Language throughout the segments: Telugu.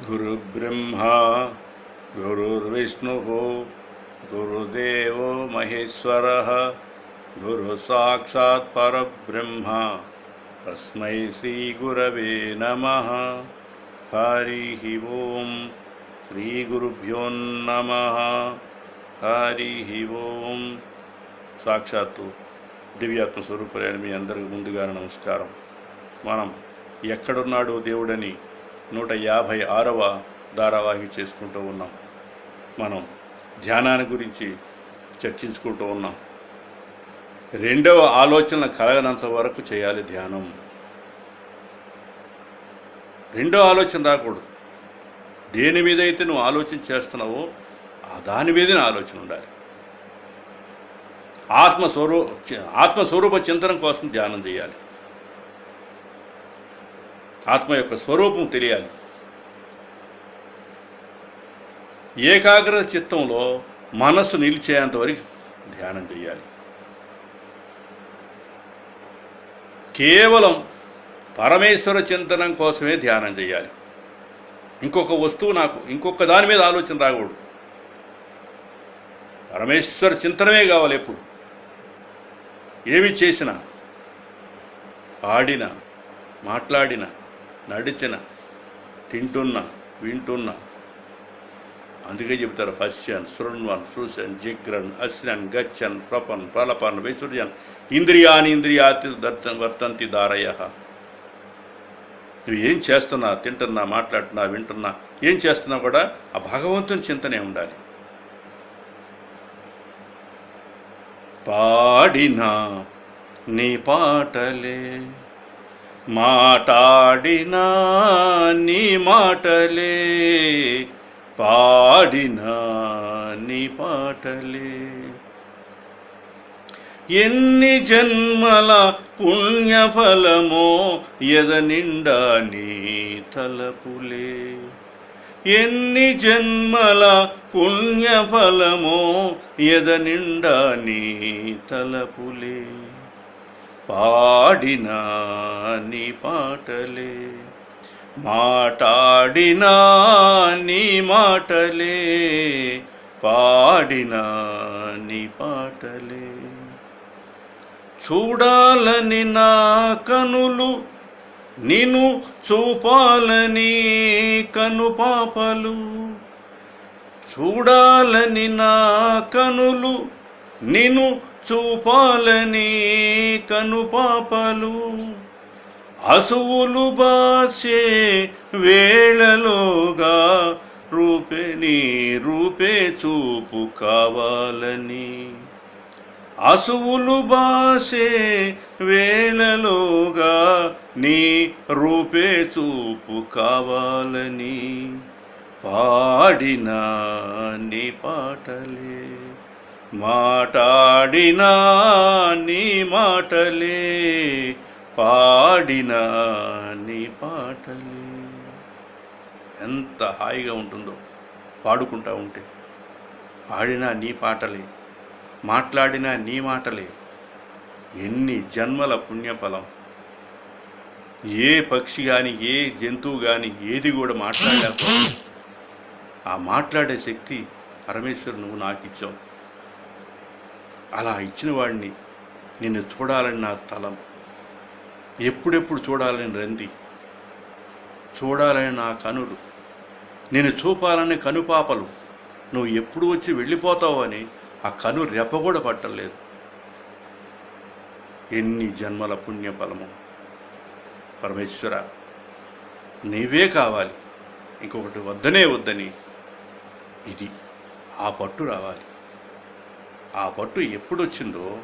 गुरुब्रह्मा गुरुर्विष्णुः गुरुदेवो महेश्वरः गुरुसाक्षात् परब्रह्म तस्मै श्रीगुरवे नमः हरिः ॐ श्रीगुरुभ्यो नमः హరిః ఓం సాక్షాత్తు దివ్యాత్మ స్వరూపులైన మీ అందరికి ముందుగా నమస్కారం మనం ఎక్కడున్నాడు దేవుడని నూట యాభై ఆరవ ధారావాహి చేసుకుంటూ ఉన్నాం. మనం ధ్యానాన్ని గురించి చర్చించుకుంటూ ఉన్నాం. రెండవ ఆలోచన కలగనంత వరకు చేయాలి ధ్యానం. రెండో ఆలోచన రాకూడదు. దేని మీద అయితే నువ్వు ఆలోచన చేస్తున్నావో ఆ దాని మీదనే ఆలోచన ఉండాలి. ఆత్మస్వరూ ఆత్మస్వరూప చింతనం కోసం ధ్యానం చేయాలి. ఆత్మ యొక్క స్వరూపం తెలియాలి. ఏకాగ్రత చిత్తంలో మనస్సు నిలిచేంత వరకు ధ్యానం చేయాలి కేవలం పరమేశ్వర చింతనం కోసమే ధ్యానం చేయాలి ఇంకొక వస్తువు నాకు ఇంకొక దాని మీద ఆలోచన రాకూడదు. పరమేశ్వర చింతనమే కావాలి ఎప్పుడు. ఏమి చేసినా ఆడిన మాట్లాడిన నడిచిన తింటున్నా వింటున్నా. అందుకే చెప్తారు పశ్యన్ శృణ్వన్ శృశన్ జిగ్రన్ అశ్రన్ గచ్చన్ ప్రపన్ ప్రలపన్ విసృజన్. ఇంద్రియాని ఇంద్రియాతి వర్తంతి దారయ నువ్వు ఏం చేస్తున్నా తింటున్నా మాట్లాడుతున్నా వింటున్నా ఏం చేస్తున్నా కూడా ఆ భగవంతుని చింతనే ఉండాలి. పాడినా నీ పాటలే. మాటాడినా నీ మాటలే పాడినా నీ పాటలే. ఎన్ని జన్మల పుణ్యఫలమో ఎద నిండా నీ తలపులే. ఎన్ని జన్మల పుణ్యఫలమో ఎద నిండా నీ తలపులే. పాడినా నీ పాటలే. మాటాడినా నీ మాటలే. పాడినా నీ పాటలే. చూడాలని నా కనులు నిను చూపాలని కనుపాపలు చూడాలని నా కనులు నిను చూపాలని కనుపాపలు అసువులు బాసే వేళలోగా రూపే నీ రూపే చూపు కావాలని. అసువులు బాసే వేళలోగా నీ రూపే చూపు కావాలని. పాడినా నీ పాటలే. మాటాడినా నీ మాటలే పాడినా నీ పాటలే. ఎంత హాయిగా ఉంటుందో పాడుకుంటా ఉంటే. పాడినా నీ పాటలే మాట్లాడినా నీ మాటలే. ఎన్ని జన్మల పుణ్యఫలం. ఏ పక్షి కానీ ఏ జంతువు కానీ ఏది కూడా మాట్లాడలేకపోతే ఆ మాట్లాడే శక్తి పరమేశ్వరు నువ్వు నాకు ఇచ్చావు అలా ఇచ్చిన వాడిని నిన్ను చూడాలని నా తలం. ఎప్పుడెప్పుడు చూడాలని రంది చూడాలని నా కనులు. నేను చూపాలని కనుపాపలు. నువ్వు ఎప్పుడు వచ్చి వెళ్ళిపోతావు అని ఆ కను రెప్ప కూడా పట్టలేదు. ఎన్ని జన్మల పుణ్యఫలము. పరమేశ్వర నీవే కావాలి. ఇంకొకటి వద్దనే వద్దని. ఇది ఆ పట్టు రావాలి. ఆ పట్టు ఎప్పుడు వచ్చిందో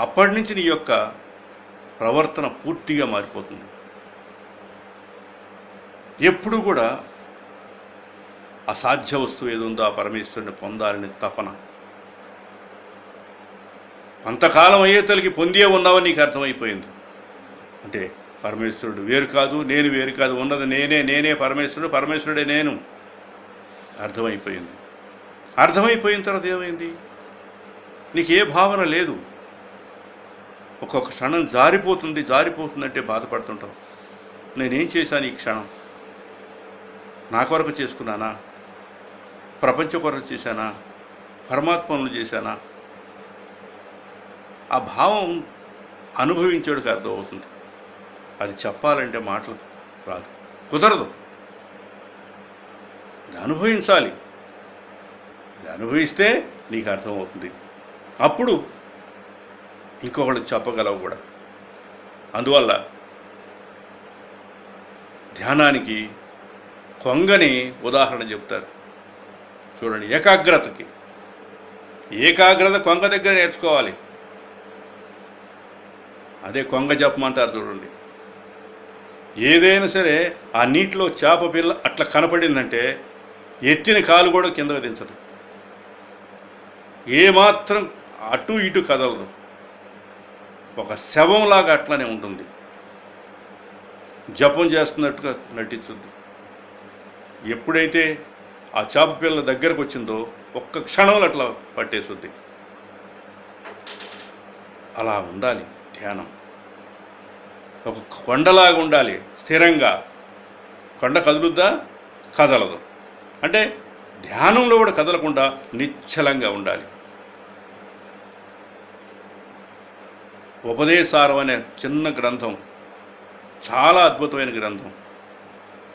అప్పటి నుంచి నీ యొక్క ప్రవర్తన పూర్తిగా మారిపోతుంది. ఎప్పుడు కూడా అసాధ్య వస్తువు ఏది ఉందో ఆ పరమేశ్వరుని పొందాలని తపన. కొంతకాలం అయ్యేతలకి పొందే ఉన్నావని నీకు అర్థమైపోయింది. అంటే పరమేశ్వరుడు వేరు కాదు నేను వేరు కాదు ఉన్నది నేనే నేనే పరమేశ్వరుడు పరమేశ్వరుడే నేను. అర్థమైపోయింది. అర్థమైపోయిన తర్వాత ఏమైంది? నీకు ఏ భావన లేదు. ఒక్కొక్క క్షణం జారిపోతుంది జారిపోతుందంటే బాధపడుతుంటావు. నేనేం చేశాను ఈ క్షణం? నా కొరకు చేసుకున్నానా? ప్రపంచ కొరకు చేశానా? పరమాత్మను చేశానా? ఆ భావం అనుభవించేవాడికి అర్థమవుతుంది. అది చెప్పాలంటే మాటలు రాదు. కుదరదు. అనుభవించాలి. అనుభవిస్తే నీకు అర్థమవుతుంది. అప్పుడు ఇంకొకళ్ళు చెప్పగలవు కూడా. అందువల్ల ధ్యానానికి కొంగని ఉదాహరణ చెప్తారు. చూడండి ఏకాగ్రతకి. ఏకాగ్రత కొంగ దగ్గర నేర్చుకోవాలి. అదే కొంగ చెప్పమంటారు చూడండి. ఏదైనా సరే ఆ నీటిలో చేప పిల్ల అట్లా కనపడిందంటే ఎత్తిన కాలు కూడా కిందకు దించదు. ఏమాత్రం అటు ఇటు కదలదు. ఒక శవంలాగా అట్లనే ఉంటుంది. జపం చేస్తున్నట్టుగా నటించుద్ది ఎప్పుడైతే ఆ చేప పిల్ల దగ్గరకు వచ్చిందో ఒక్క క్షణంలో అట్లా పట్టేస్తుంది. అలా ఉండాలి ధ్యానం. ఒక కొండలాగా ఉండాలి స్థిరంగా. కొండ కదులుద్దా? కదలదు. అంటే ధ్యానంలో కూడా కదలకుండా నిశ్చలంగా ఉండాలి. ఉపదేశారం అనే చిన్న గ్రంథం చాలా అద్భుతమైన గ్రంథం.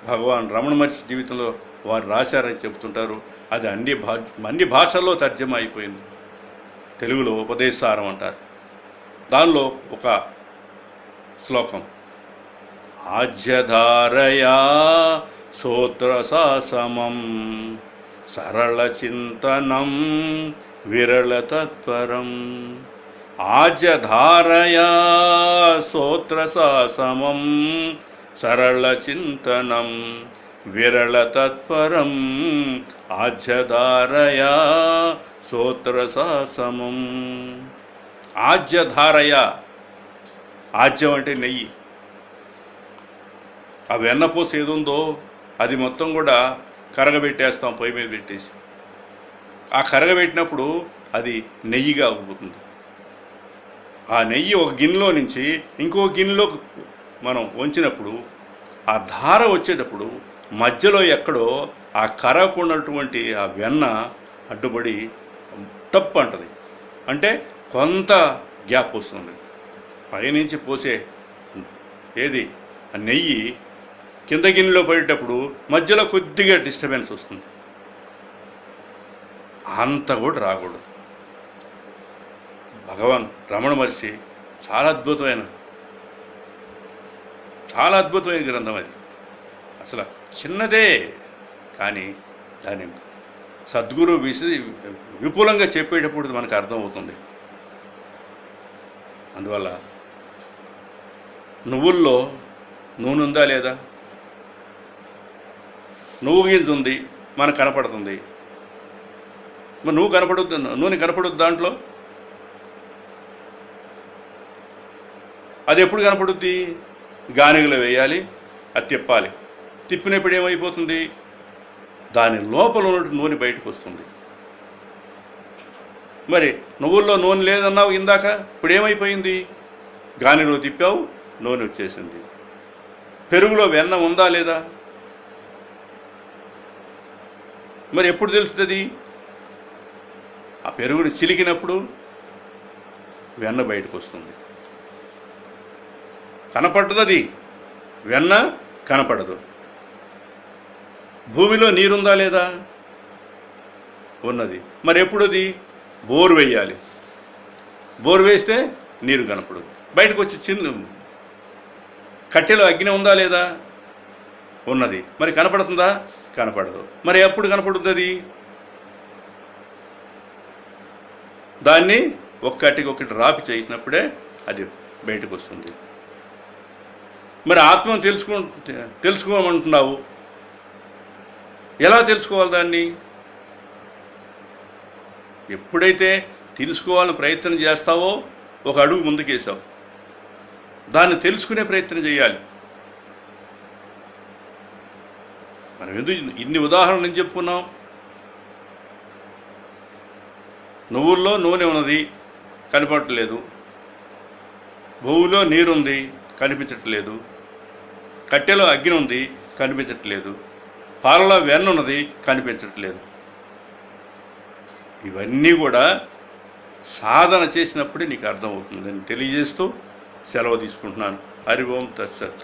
భగవాన్ రమణ మహర్షి జీవితంలో వారు రాశారని చెబుతుంటారు. అది అన్ని భా అన్ని భాషల్లో తర్జమ అయిపోయింది. తెలుగులో ఉపదేశారం అంటారు. దానిలో ఒక శ్లోకం. ఆజ్యధారయా సోత్రసాసమం సరళ చింతనం విరళ ఆజధారయా సోత్రసాసమం సరళ చింతనం విరళ తత్పరం ఆజ్యధారయా సోత్రసాసమం ఆజ్యధారయ ఆజ్యం అంటే నెయ్యి. ఆ వెన్నపూస ఏది ఉందో అది మొత్తం కూడా కరగబెట్టేస్తాం పొయ్యి మీద పెట్టేసి. ఆ కరగబెట్టినప్పుడు అది నెయ్యిగా అవుతుంది. ఆ నెయ్యి ఒక గిన్నెలో నుంచి ఇంకో గిన్నెలో మనం వంచినప్పుడు ఆ ధార వచ్చేటప్పుడు మధ్యలో ఎక్కడో ఆ కరగకున్నటువంటి ఆ వెన్న అడ్డుపడి టప్ అంటది. అంటే కొంత గ్యాప్ వస్తుంది. పైనుంచి పోసే ఏది? ఆ నెయ్యి కింద గిన్నెలో పడేటప్పుడు మధ్యలో కొద్దిగా డిస్టర్బెన్స్ వస్తుంది. అంత కూడా రాకూడదు. భగవాన్ రమణ మహర్షి చాలా అద్భుతమైన చాలా అద్భుతమైన గ్రంథం అది. అసలు చిన్నదే కానీ దాని సద్గురు విసి విపులంగా చెప్పేటప్పుడు మనకు అర్థమవుతుంది. అందువల్ల నువ్వుల్లో నూనె ఉందా లేదా? నువ్వు గింజ ఉంది మనకు కనపడుతుంది. మరి నువ్వు కనపడొద్దు నూనె కనపడుద్ది దాంట్లో? అది ఎప్పుడు కనపడుద్ది? గానిగలో వేయాలి అది తిప్పాలి. తిప్పినప్పుడు ఏమైపోతుంది? దాని లోపల ఉన్నట్టు నూనె బయటకు వస్తుంది. మరి నువ్వుల్లో నూనె లేదన్నావు ఇందాక ఇప్పుడు ఏమైపోయింది? గానిలో తిప్పావు నూనె వచ్చేసింది. పెరుగులో వెన్న ఉందా లేదా? మరి ఎప్పుడు తెలుస్తుంది ఆ పెరుగుని చిలికినప్పుడు వెన్న బయటకు వస్తుంది. కనపడదు అది వెన్న కనపడదు. భూమిలో నీరుందా లేదా? ఉన్నది. మరి ఎప్పుడు అది బోరు వేయాలి. బోరు వేస్తే నీరు కనపడదు. బయటకు వచ్చి చిన్న కట్టెలో అగ్ని ఉందా లేదా? ఉన్నది. మరి కనపడుతుందా? కనపడదు. మరి ఎప్పుడు కనపడుతుంది అది దాన్ని ఒక్కటికి ఒకటి రాపి చేసినప్పుడే అది బయటకు వస్తుంది మరి ఆత్మను తెలుసుకో తెలుసుకోమంటున్నావు? ఎలా తెలుసుకోవాలి దాన్ని? ఎప్పుడైతే తెలుసుకోవాలని ప్రయత్నం చేస్తావో ఒక అడుగు ముందుకేసావు. దాన్ని తెలుసుకునే ప్రయత్నం చేయాలి. మనం ఎందుకు ఇన్ని ఉదాహరణలు నేను చెప్పుకున్నాం? నువ్వుల్లో నూనె ఉన్నది కనపడలేదు భూమిలో నీరుంది కనిపించట్లేదు. కట్టెలో అగ్ని ఉంది కనిపించట్లేదు. పాలలో వెన్నున్నది కనిపించట్లేదు. ఇవన్నీ కూడా సాధన చేసినప్పుడే నీకు అర్థమవుతుందని తెలియజేస్తూ సెలవు తీసుకుంటున్నాను. హరి ఓం తత్సత్.